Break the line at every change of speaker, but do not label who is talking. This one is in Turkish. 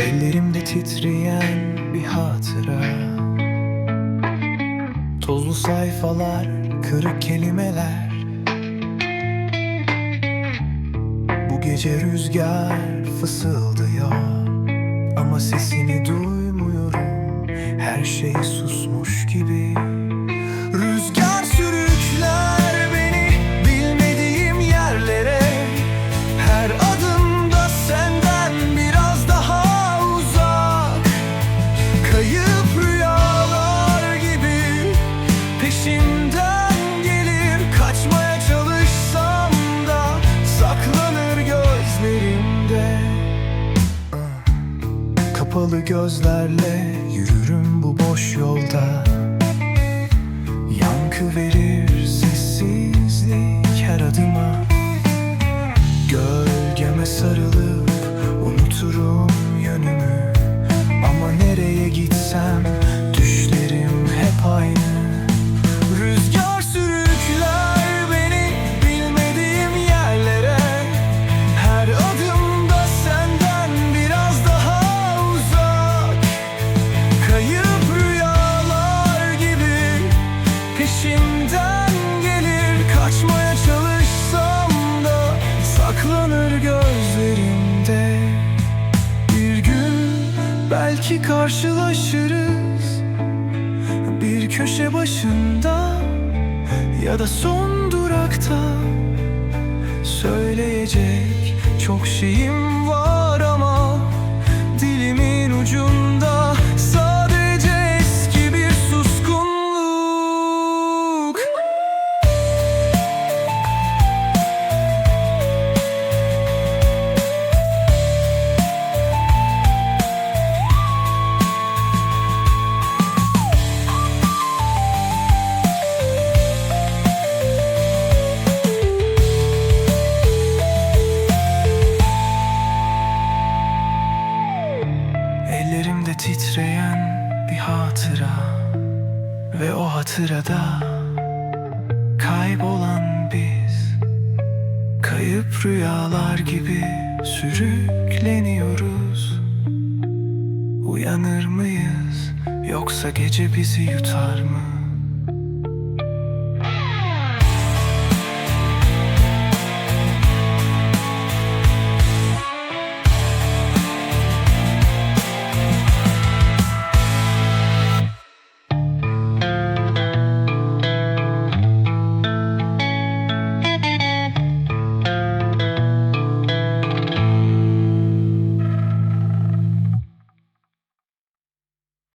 Ellerimde titreyen bir hatıra. Tozlu sayfalar, kırık kelimeler. Bu gece rüzgar fısıldıyor. Ama sesini duymuyorum. Her şey susmuş gibi Kapalı gözlerle yürürüm bu boş yolda belki karşılaşırız Bir köşe başında ya da son durakta. Söyleyecek çok şeyim var Ellerimde titreyen bir hatıra Ve o hatırada kaybolan biz Kayıp rüyalar gibi sürükleniyoruz Uyanır mıyız yoksa gece bizi yutar mı?